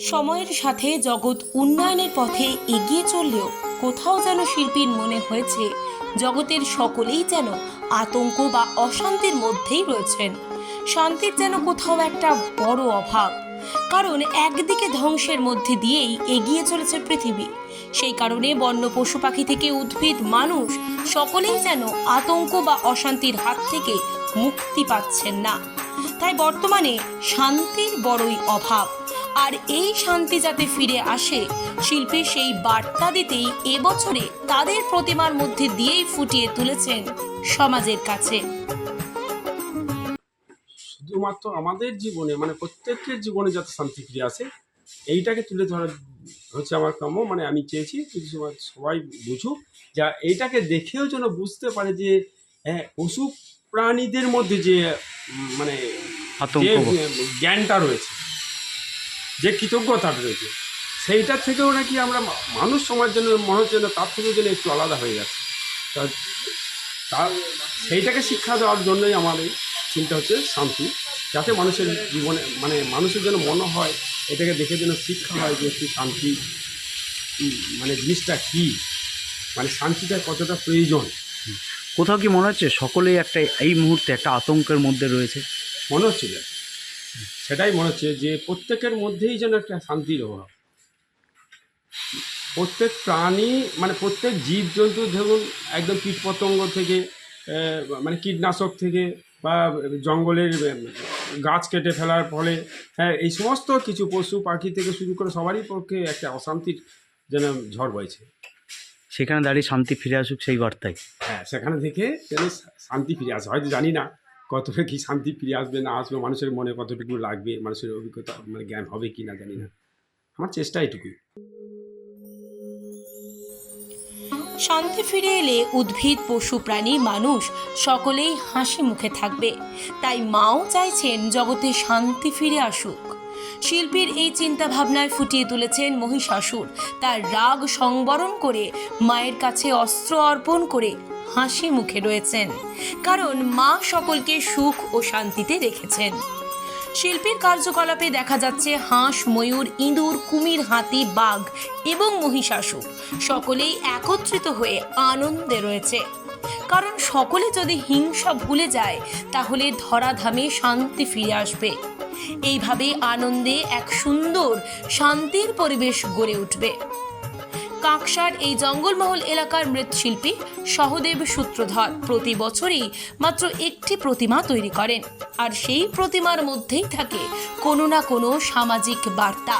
সময়ের সাথে জগৎ উন্নয়নের পথে এগিয়ে চললেও কোথাও যেন শিল্পীর মনে হয়েছে, জগতের সকলেই যেন আতঙ্ক বা অশান্তির মধ্যেই রয়েছেন। শান্তির যেন কোথাও একটা বড় অভাব। কারণ একদিকে ধ্বংসের মধ্যে দিয়েই এগিয়ে চলেছে পৃথিবী। সেই কারণে বন্য পশু পাখি থেকে উদ্ভিদ, মানুষ সকলেই যেন আতঙ্ক বা অশান্তির হাত থেকে মুক্তি পাচ্ছেন না। তাই বর্তমানে শান্তির বড়ই অভাব। আর এই শান্তি যাতে ফিরে আসে শিল্পী সেই বার্তা দিতেই এবছরে তাদের প্রতিমার মধ্যে দিয়েই ফুটিয়ে তুলেছেন সমাজের কাছে। শুধুমাত্র আমাদের জীবনে মানে প্রত্যেকের জীবনে যাতে শান্তি ফিরে আসে এইটাকে তুলে ধরা হচ্ছে আমার কাম্য মানে আমি চেয়েছি কিছু সময় সবাই বুঝুক যা এইটাকে দেখেও যেন বুঝতে পারে যে হ্যাঁ পশু প্রাণীদের মধ্যে যে মানে জ্ঞানটা রয়েছে যে কৃতজ্ঞতা রয়েছে। সেইটার থেকেও নাকি আমরা মানুষ সমাজ জন্য মনে হচ্ছে না তার থেকেও যেন একটু আলাদা হয়ে তা- তার সেইটাকে শিক্ষা দেওয়ার জন্যই আমার এই চিন্তা হচ্ছে শান্তি যাতে মানুষের জীবনে মানে মানুষের যেন মনে হয় এটাকে দেখে যেন শিক্ষা হয় যে একটু শান্তি মানে জিনিসটা কী? মানে শান্তিটা কতটা প্রয়োজন? কোথাও কি মনে হচ্ছে? সকলেই একটা এই মুহূর্তে একটা আতঙ্কের মধ্যে রয়েছে। মনে হচ্ছে যে সেটাই মনে হচ্ছে যে প্রত্যেকের মধ্যেই যেন একটা শান্তির অভাব। প্রত্যেক প্রাণী মানে প্রত্যেক জীবজন্তু ধরুন একদম কীটপতঙ্গ থেকে মানে কীটনাশক থেকে বা জঙ্গলের গাছ কেটে ফেলার ফলে হ্যাঁ এই সমস্ত কিছু পশু পাখি থেকে শুরু করে সবারই পক্ষে একটা অশান্তির যেন ঝড় বইছে। সেখানে দাঁড়িয়ে শান্তি ফিরে আসুক সেই বার্তায়। হ্যাঁ সেখানে থেকে যেন শান্তি ফিরে আসে। হয়তো জানি না কতটা কি শান্তি ফিরে আসবে না আসবে, মানুষের মনে কতটুকু লাগবে, মানুষের অভিজ্ঞতা মানে জ্ঞান হবে কি না জানি না। আমার চেষ্টা এটুকুই। শান্তি ফিরে এলে উদ্ভিদ, পশু, প্রাণী, মানুষ সকলেই হাসি মুখে থাকবে। তাই মাও চাইছেন জগতে শান্তি ফিরে আসুক। শিল্পীর এই চিন্তা ভাবনায় ফুটিয়ে তুলেছেন মহিষাসুর। তার রাগ সংবরণ করে মায়ের কাছে অস্ত্র অর্পণ করে হাসি মুখে রয়েছেন, কারণ মা সকলকে সুখ ও শান্তিতে রেখেছেন। শিল্পীর কার্যকলাপে দেখা যাচ্ছে হাঁস, ময়ূর, ইঁদুর, কুমির, হাতি, বাঘ এবং মহিষাসুর সকলেই একত্রিত হয়ে আনন্দে রয়েছে। কারণ সকলে যদি হিংসা ভুলে যায়, তাহলে ধরাধামে শান্তি ফিরে আসবে। এইভাবে আনন্দে এক সুন্দর, শান্তির পরিবেশ গড়ে উঠবে। কাকসার এই জঙ্গলমহল এলাকার মৃৎশিল্পী সহদেব সূত্রধর প্রতি বছরই মাত্র একটি প্রতিমা তৈরি করেন। আর সেই প্রতিমার মধ্যেই থাকে কোনো না কোনো সামাজিক বার্তা।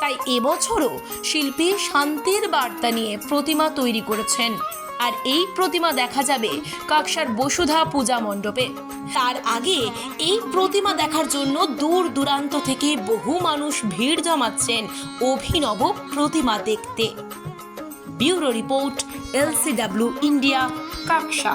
তাই এবছরও শিল্পী শান্তির বার্তা নিয়ে প্রতিমা তৈরি করেছেন। আর এই প্রতিমা দেখা যাবে কাকসার বসুধা পূজা মণ্ডপে। তার আগে এই প্রতিমা দেখার জন্য দূর দূরান্ত থেকে বহু মানুষ ভিড় জমাচ্ছেন অভিনব প্রতিমা দেখতে। Bureau report LCW India Kaksa.